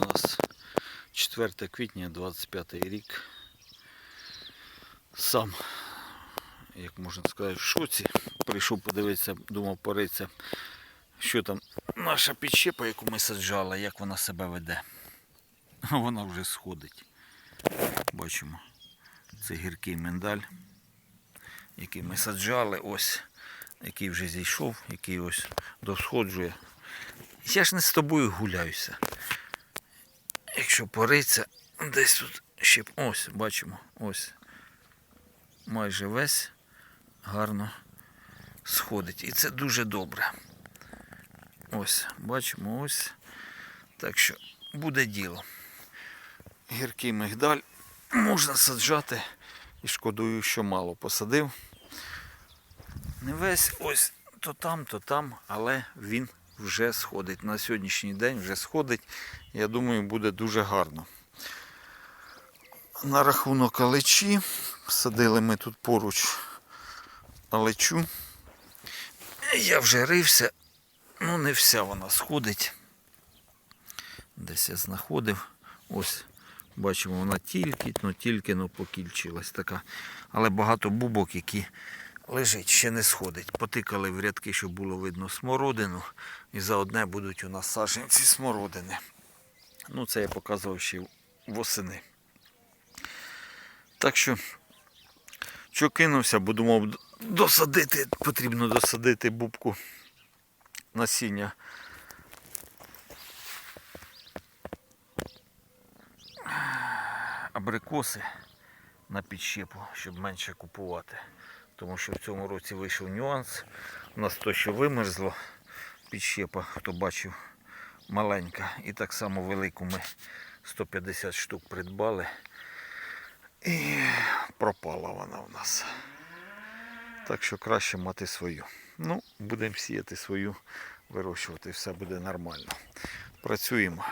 у нас 4 квітня 25 рік. Сам, як можна сказати, в шоці. Прийшов подивитися, думав поритися, що там наша підщепа, яку ми саджали, як вона себе веде. Вона вже сходить. Бачимо, це гіркий миндаль, який ми саджали, ось, який вже зійшов, який ось досходжує. Я ж не з тобою гуляюся. Якщо пориться, десь тут ще ось, бачимо, ось. Майже весь гарно сходить. І це дуже добре. Ось, бачимо, ось. Так що буде діло. Гіркий мигдаль можна саджати. І шкодую, що мало посадив. Не весь ось то там, то там, але він вже сходить. На сьогоднішній день вже сходить. Я думаю, буде дуже гарно. На рахунок алечі. Садили ми тут поруч алечу. Я вже рився. Ну, не вся вона сходить. Десь я знаходив. Ось, бачимо, вона тільки, ну тільки ну, покільчилась така. Але багато бубок, які лежить, ще не сходить. Потикали в рядки, щоб було видно смородину. І за одне будуть у нас саженці смородини. Ну, це я показував ще восени. Так що, що кинувся, думав, досадити, потрібно досадити бубку насіння. Абрикоси на підщепу, щоб менше купувати. Тому що в цьому році вийшов нюанс. У нас то, що вимерзло, підщепа, хто бачив, маленька. І так само велику ми 150 штук придбали. І пропала вона в нас. Так що краще мати свою. Ну, будемо сіяти свою, вирощувати, все буде нормально. Працюємо.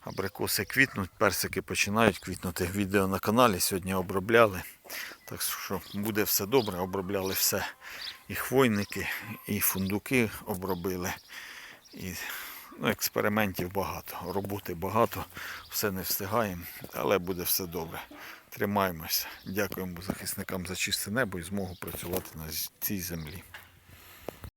Абрикоси квітнуть, персики починають квітнути. Відео на каналі сьогодні обробляли. Так що буде все добре, обробляли все. І хвойники, і фундуки обробили. І ну, експериментів багато, роботи багато, все не встигаємо, але буде все добре. Тримаємося. Дякуємо захисникам за чисте небо і змогу працювати на цій землі.